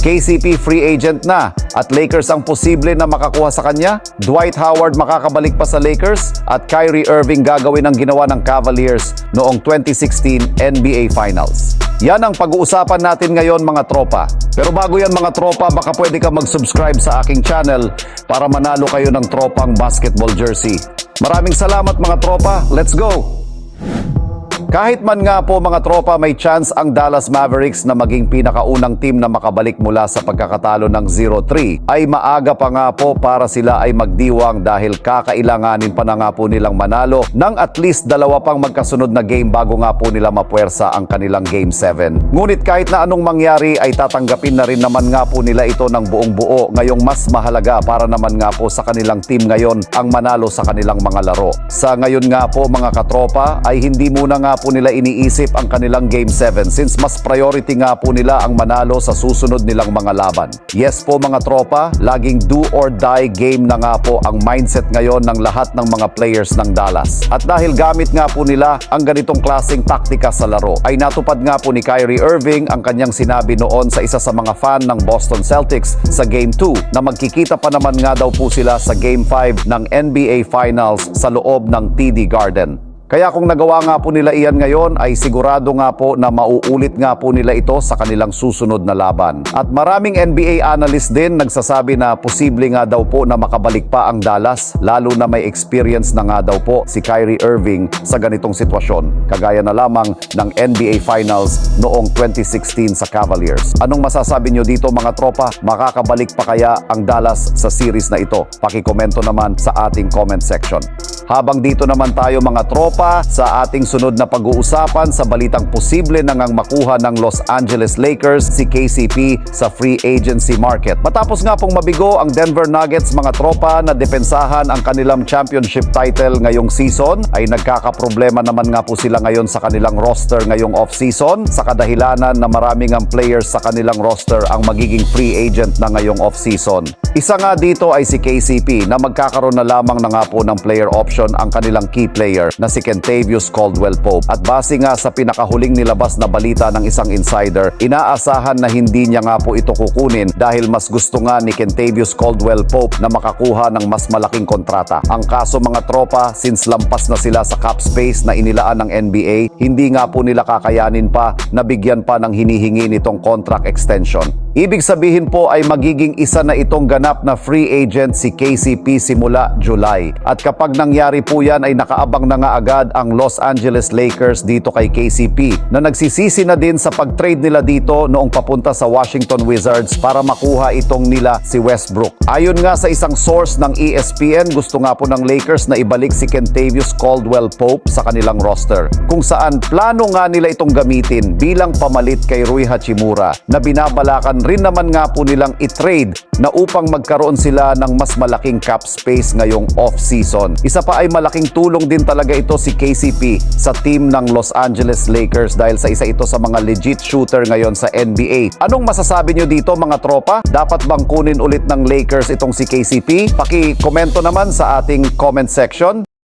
KCP free agent na at Lakers ang posible na makakuha sa kanya. Dwight Howard makakabalik pa sa Lakers at Kyrie Irving gagawin ang ginawa ng Cavaliers noong 2016 NBA Finals. Yan ang pag-uusapan natin ngayon mga tropa. Pero bago yan mga tropa, baka pwede ka mag-subscribe sa aking channel para manalo kayo ng tropang basketball jersey. Maraming salamat mga tropa. Let's go! Kahit man nga po mga tropa may chance ang Dallas Mavericks na maging pinakaunang team na makabalik mula sa pagkakatalo ng 0-3 ay maaga pa nga po para sila ay magdiwang dahil kakailanganin pa na nga po nilang manalo ng at least dalawa pang magkasunod na game bago nga po nila mapuwersa ang kanilang Game 7. Ngunit kahit na anong mangyari ay tatanggapin na rin naman nga po nila ito ng buong buo ngayong mas mahalaga para naman nga po sa kanilang team ngayon ang manalo sa kanilang mga laro. Sa ngayon nga po mga katropa ay hindi muna nga po nila iniisip ang kanilang Game 7 since mas priority nga po nila ang manalo sa susunod nilang mga laban. Yes po mga tropa, laging do or die game na nga po ang mindset ngayon ng lahat ng mga players ng Dallas. At dahil gamit nga po nila ang ganitong klaseng taktika sa laro, ay natupad nga po ni Kyrie Irving ang kanyang sinabi noon sa isa sa mga fan ng Boston Celtics sa Game 2 na magkikita pa naman nga daw po sila sa Game 5 ng NBA Finals sa loob ng TD Garden. Kaya kung nagawa nga po nila iyan ngayon ay sigurado nga po na mauulit nga po nila ito sa kanilang susunod na laban. At maraming NBA analyst din nagsasabi na posible nga daw po na makabalik pa ang Dallas lalo na may experience na nga daw po si Kyrie Irving sa ganitong sitwasyon. Kagaya na lamang ng NBA Finals noong 2016 sa Cavaliers. Anong masasabi nyo dito mga tropa? Makakabalik pa kaya ang Dallas sa series na ito? Pakikomento naman sa ating comment section. Habang dito naman tayo mga tropa sa ating sunod na pag-uusapan sa balitang posible na ngang makuha ng Los Angeles Lakers si KCP sa free agency market. Matapos nga pong mabigo ang Denver Nuggets mga tropa na depensahan ang kanilang championship title ngayong season ay nagkakaproblema naman nga po sila ngayon sa kanilang roster ngayong off-season sa kadahilanan na maraming ang players sa kanilang roster ang magiging free agent na ngayong off-season. Isa nga dito ay si KCP na magkakaroon na lamang na nga po ng player option ang kanilang key player na si Kentavious Caldwell Pope. At base nga sa pinakahuling nilabas na balita ng isang insider, inaasahan na hindi niya nga po ito kukunin dahil mas gusto nga ni Kentavious Caldwell Pope na makakuha ng mas malaking kontrata. Ang kaso mga tropa, since lampas na sila sa cap space na inilaan ng NBA, hindi nga po nila kakayanin pa na bigyan pa ng hinihingi nitong contract extension. Ibig sabihin po ay magiging isa na itong ganap na free agent si KCP simula July. At kapag nangyari po yan ay nakaabang na nga agad ang Los Angeles Lakers dito kay KCP na nagsisisi na din sa pag-trade nila dito noong papunta sa Washington Wizards para makuha itong nila si Westbrook. Ayon nga sa isang source ng ESPN, gusto nga po ng Lakers na ibalik si Kentavious Caldwell Pope sa kanilang roster kung saan plano nga nila itong gamitin bilang pamalit kay Rui Hachimura na binabalakan rin naman nga po nilang i-trade na upang magkaroon sila ng mas malaking cap space ngayong off-season. Isa pa ay malaking tulong din talaga ito si KCP sa team ng Los Angeles Lakers dahil sa isa ito sa mga legit shooter ngayon sa NBA. Anong masasabi nyo dito mga tropa? Dapat bang kunin ulit ng Lakers itong si KCP? Paki-komento naman sa ating comment section.